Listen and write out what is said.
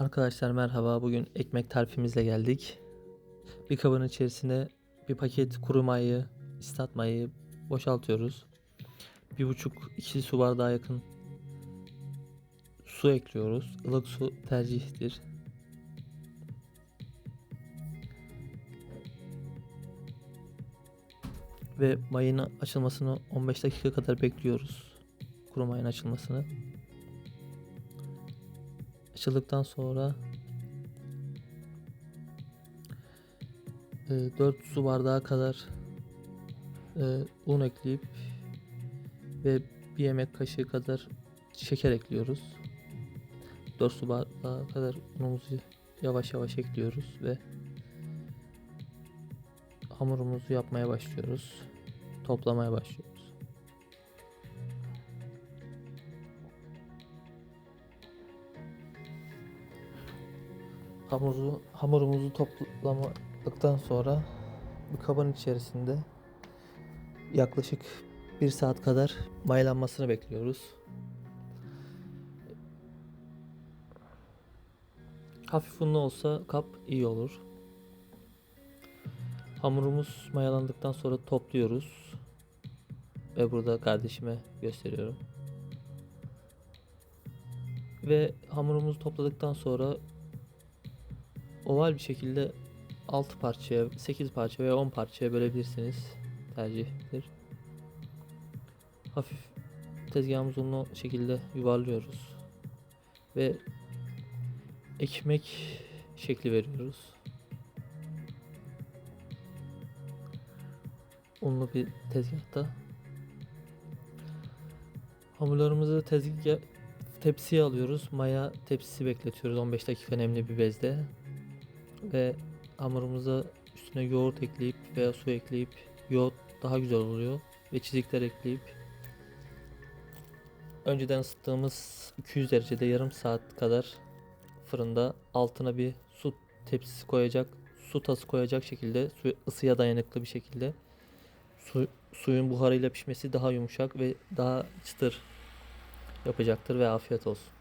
Arkadaşlar merhaba. Bugün ekmek tarifimizle geldik. Bir kabın içerisine bir paket kuru mayayı, istat mayayı boşaltıyoruz. Bir buçuk iki su bardağı yakın su ekliyoruz. Ilık su tercihtir. Ve mayının açılmasını 15 dakika kadar bekliyoruz. Kuru mayın açılmasını. Açıldıktan sonra e, 4 su bardağı kadar e, un ekleyip ve bir yemek kaşığı kadar şeker ekliyoruz. 4 su bardağı kadar unumuzu yavaş yavaş ekliyoruz ve hamurumuzu yapmaya başlıyoruz. Toplamaya başlıyoruz. Hamuru, hamurumuzu toplamadıktan sonra bir kabın içerisinde yaklaşık bir saat kadar mayalanmasını bekliyoruz. Hafif unlu olsa kap iyi olur. Hamurumuz mayalandıktan sonra topluyoruz. Ve burada kardeşime gösteriyorum. Ve hamurumuzu topladıktan sonra oval bir şekilde 6 parçaya, 8 parça veya 10 parçaya bölebilirsiniz. Tercihtir. Hafif tezgahımızı unlu şekilde yuvarlıyoruz. Ve ekmek şekli veriyoruz. Unlu bir tezgahta. Hamurlarımızı tezgah tepsiye alıyoruz. Maya tepsisi bekletiyoruz 15 dakika nemli bir bezde. Ve hamurumuza üstüne yoğurt ekleyip veya su ekleyip yoğurt daha güzel oluyor. Ve çizikler ekleyip önceden ısıttığımız 200 derecede yarım saat kadar fırında altına bir su tepsisi koyacak, su tası koyacak şekilde su ısıya dayanıklı bir şekilde su, suyun buharıyla pişmesi daha yumuşak ve daha çıtır yapacaktır ve afiyet olsun.